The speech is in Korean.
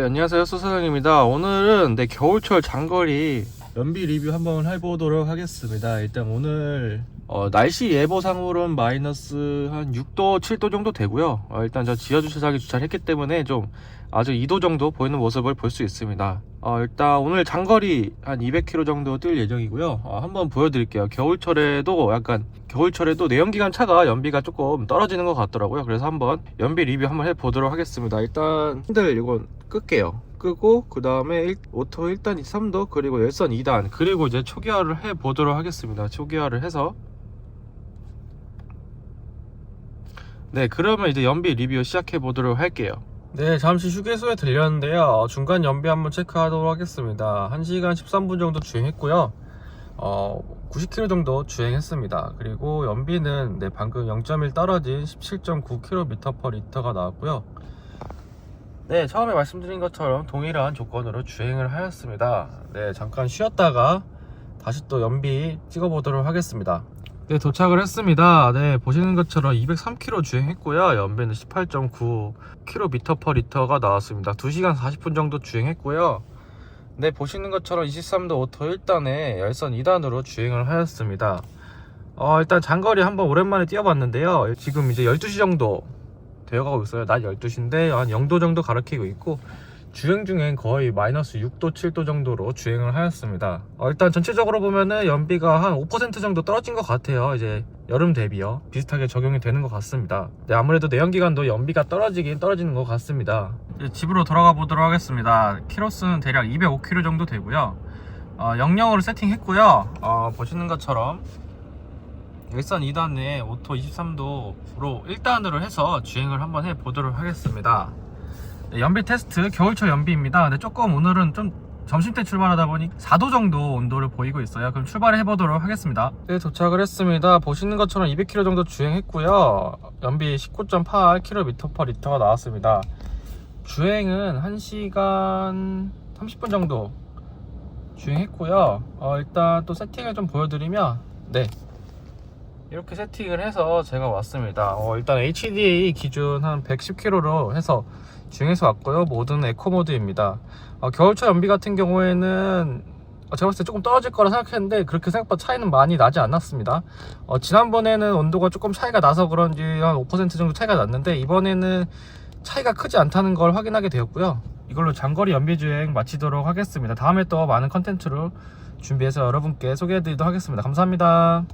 안녕하세요. 수사장입니다. 오늘은 내 겨울철 장거리 연비 리뷰 한번 해보도록 하겠습니다. 일단 오늘 어, 날씨 예보상으로는 마이너스 한 6도 7도 정도 되고요. 어, 일단 저 지하주차장에 주차를 했기 때문에 좀 아주 2도 정도 보이는 모습을 볼 수 있습니다 어, 일단 오늘 장거리 한 200km 정도 뛸 예정이고요. 어, 한번 보여드릴게요. 겨울철에도 약간 겨울철에도 내연기관 차가 연비가 조금 떨어지는 것 같더라고요. 그래서 한번 연비 리뷰 한번 해보도록 하겠습니다. 일단 핸들 이건 끌게요. 끄고 그 다음에 오토 1단 3도 그리고 열선 2단 그리고 이제 초기화를 해 보도록 하겠습니다. 초기화를 해서. 네 그러면 이제 연비 리뷰 시작해 보도록 할게요 네 잠시 휴게소에 들렸는데요. 중간 연비 한번 체크하도록 하겠습니다. 1시간 13분 정도 주행했고요. 어, 90km 정도 주행했습니다. 그리고 연비는 네, 방금 0.1 떨어진 17.9km/L가 나왔고요. 네 처음에 말씀드린 것처럼 동일한 조건으로 주행을 하였습니다. 네 잠깐 쉬었다가 다시 또 연비 찍어 보도록 하겠습니다 네 도착을 했습니다. 네 보시는 것처럼 203km 주행했고요. 연비는 18.9km/L가 나왔습니다. 2시간 40분 정도 주행했고요. 네 보시는 것처럼 23도 오토 1단에 열선 2단으로 주행을 하였습니다. 어, 일단 장거리 한번 오랜만에 뛰어봤는데요. 지금 이제 12시 정도 되어가고 있어요. 낮 12시인데 한 0도 정도 가리키고 있고 주행 중엔 거의 마이너스 6도 7도 정도로 주행을 하였습니다. 어, 일단 전체적으로 보면은 연비가 한 5% 정도 떨어진 것 같아요. 이제 여름 대비요. 비슷하게 적용이 되는 것 같습니다. 네, 아무래도 내연기관도 연비가 떨어지긴 떨어지는 것 같습니다. 집으로 돌아가 보도록 하겠습니다. 키로수는 대략 205km 정도 되고요. 어, 영영으로 세팅했고요. 어, 보시는 것처럼 일선 2단에 오토 23도로 1단으로 해서 주행을 한번 해 보도록 하겠습니다 네, 연비 테스트 겨울철 연비입니다. 근데 조금 오늘은 좀 점심때 출발하다 보니 4도 정도 온도를 보이고 있어요. 그럼 출발을 해보도록 하겠습니다. 네 도착을 했습니다. 보시는 것처럼 200km 정도 주행했고요. 연비 19.8km/L가 나왔습니다. 주행은 1시간 30분 정도 주행했고요. 어, 일단 또 세팅을 좀 보여드리면 네 이렇게 세팅을 해서 제가 왔습니다. 어, 일단 HDA 기준 한 110km로 해서 주행해서 왔고요. 모든 에코 모드입니다. 어, 겨울철 연비 같은 경우에는 어, 제가 봤을 때 조금 떨어질 거라 생각했는데 그렇게 생각보다 차이는 많이 나지 않았습니다. 어, 지난번에는 온도가 조금 차이가 나서 그런지 한 5% 정도 차이가 났는데 이번에는 차이가 크지 않다는 걸 확인하게 되었고요. 이걸로 장거리 연비 주행 마치도록 하겠습니다. 다음에 또 많은 컨텐츠로 준비해서 여러분께 소개해 드리도록 하겠습니다. 감사합니다